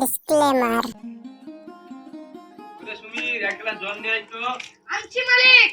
Disclaimer ওরে সুমির এক গ্লাস জল আয় তো। আনছি মালিক।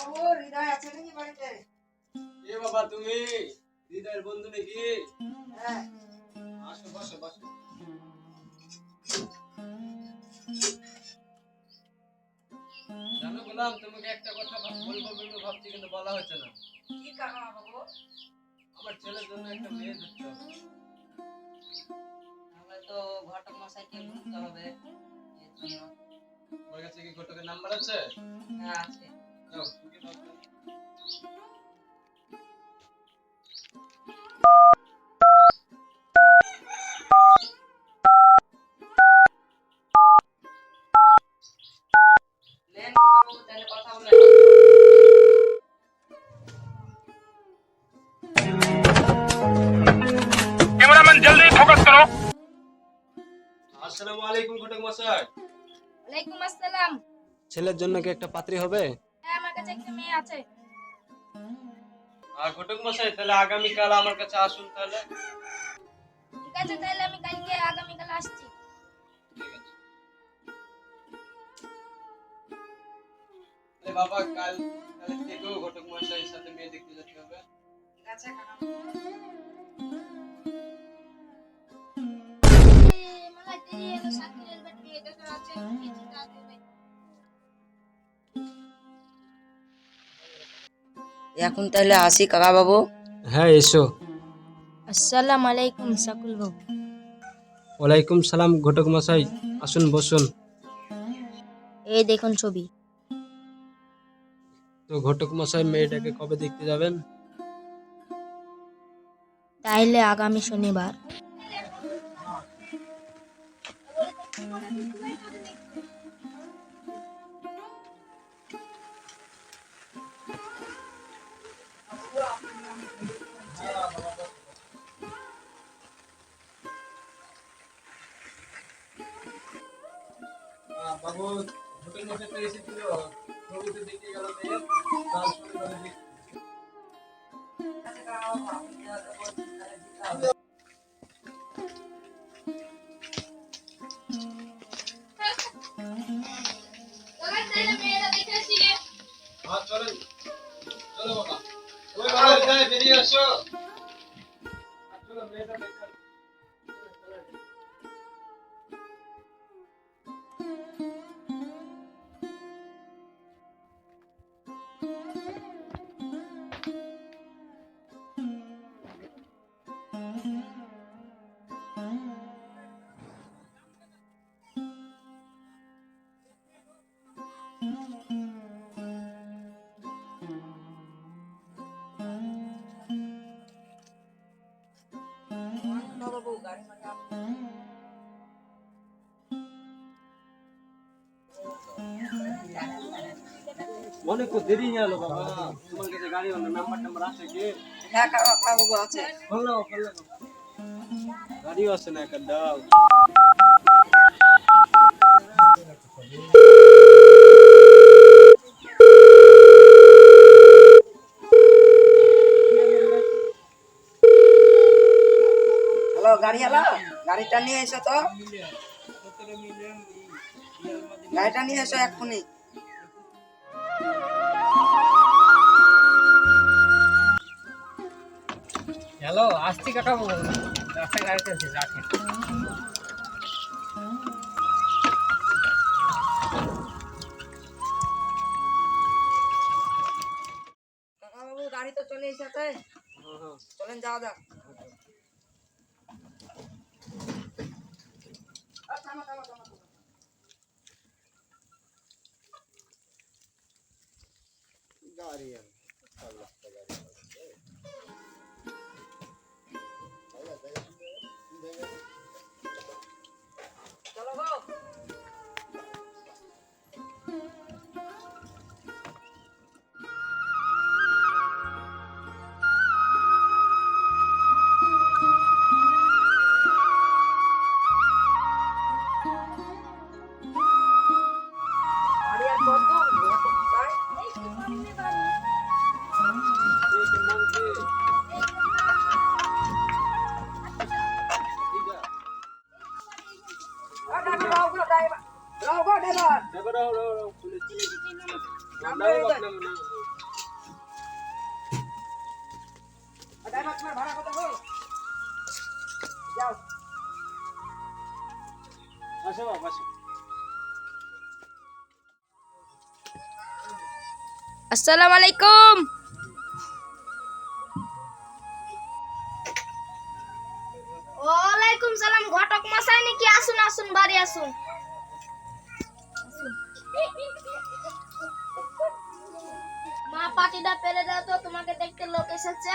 বাবু হৃদয় আছে নাকি বাড়িতে? এ বাবা তুমি হৃদয়ের বন্ধু নাকি? হ্যাঁ। আসো বসো বসো। জানো গোলাম তোমাকে একটা কথা বলব বলব ভাবছি কিন্তু বলা হচ্ছে না। কি কাকা বাবু? আমার ছেলের জন্য একটা মেয়ে ধরতে হবে। তো ঘটক মশাইকে বলতে হবে। তোমার কাছে কি ঘটকের নাম্বার আছে? হ্যাঁ আছে। দাও, তুমি দাও তো। নেন বাবু তাহলে কথা বলে আসসালামু আলাইকুম ঘটক মশাই ওয়ালাইকুম আসসালাম ছেলের জন্য কি একটা পাত্রী হবে? মেয়ে আছে? আর ঘটক মশাই তাহলে আগামী কাল আমার কাছে আসুন তাহলে। ঠিক আছে তাহলে আমি কালকে আগামীকাল আসছি। ঠিক আছে আরে বাবা কাল কাল থেকেও ঘটক মশাইয়ের সাথে মেয়ে দেখতে যেতে হবে। ঠিক আছে কাকা। এখন তাহলে আসি কাকা বাবু হ্যাঁ এসো। আসসালাম আলাইকুম সাকুল বাবু। ওয়ালাইকুম সালাম ঘটক মশাই আসুন বসুন। এই দেখুন ছবি। তো ঘটক মশাই মেয়েটাকে কবে দেখতে যাবেন? তাইলে আগামী শনিবার। বাবু ঘটক মশাই তো এসেছিল দেখে গেল হ্যাঁ চলেন। চলো বাবা। ওই বাবা বেরিয়ে আসো। অনেক তো দেরি হয়ে গেল বাবা। তোমার কাছে গাড়ি হলো নাম্বার টাম্বার আছে কি? হ্যাঁ কাকা বাবু আছে। বলল বলল গাড়িও আছে না একটা দাও। হ্যালো গাড়ি হ্যালো? গাড়িটা নিয়ে এসো তো। গাড়িটা নিয়ে এসো এক্ষুনি। হ্যালো আসছি কাকা বাবু। রাস্তায় গাড়িতে আছি রাখেন কাকা বাবু গাড়ি তো চলে এসেছে। চলেন যাওয়া যাক। থামো, থামো, থামো, Então, Tchau, আ, ড্রাইভার, তোমার ভাড়া কত গো? যাও। আসো বাপ, আসো। আসসালামু আলাইকুম ওয়ালাইকুম সালাম ঘটক মশাই নাকি আসুন আসুন বাড়ি আসুন আসুন। মা পাটিটা পেরে দাও তো তোমাকে দেখতে লোক এসেছে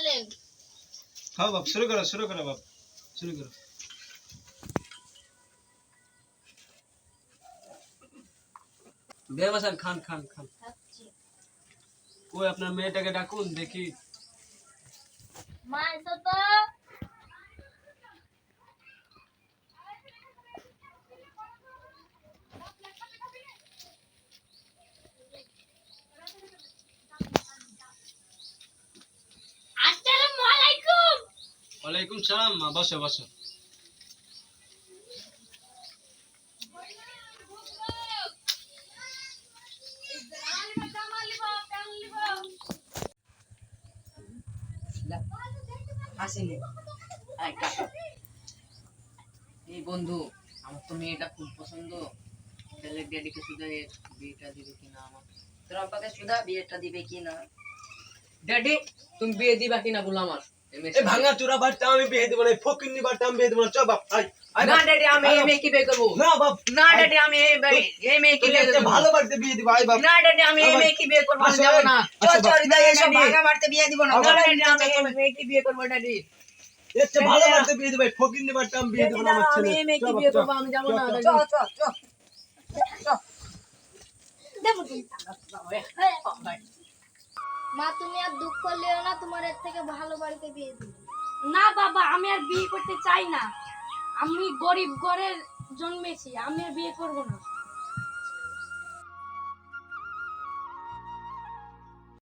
আপনারা খেলেন খাও বাপ শুরু করো শুরু করো বাপ শুরু করো বেবাসান খান খান খান খাচ্ছি ওই আপনার মেয়েটাকে ডাকুন দেখি মা এসো তো ওয়ালাইকুম সালাম মা বসো বসো। এই বন্ধু আমার তো মেয়েটা খুব পছন্দ। তাহলে ড্যাডিকে শুধু বিয়েটা দিবে কিনা আমার? তোর আব্বাকে সুধা বিয়েটা দিবে কি না ড্যাডি তুমি বিয়ে দিবা কিনা বলো আমার? এই ভাঙা চূড়া বাড়তে আমি বিয়ে দেবো না ফকিন্নি বাড়তে আমি বিয়ে দেবো না। চ বাপ আয় না ড্যাডি আমি এই মেয়েকে বিয়ে করব না বাপ। না ড্যাডি আমি এই মেয়েকে বিয়ে করব ভালো বাড়িতে বিয়ে দিব আয় বাপ। না ড্যাডি আমি এই মেয়েকে বিয়ে করব আমি আসো, যাব না। চল আচ্ছা, চল বাপ। হৃদয় এসব ভাঙা মারতে বিয়ে দিব না। না, ড্যাডি, আমি এই মেয়েকে বিয়ে করব ড্যাডি। চেয়ে ভালো বাড়িতে বিয়ে দেবো ফকিন্নি বাড়তে আমি বিয়ে দেবো না আমার আমি এই মেয়েকে চ বিয়ে করব আমি যাব না চ, চ, ড্যাডি। চল চল চল চল দেবো তুমি। মা তুমি আর দুঃখ লিও না, তোমার এর থেকে ভালো বাড়িতে বিয়ে দিবে। না বাবা, আমি আর বিয়ে করতে চাই না। আমি গরিব ঘরে জন্মেছি, আমি আর বিয়ে করব না।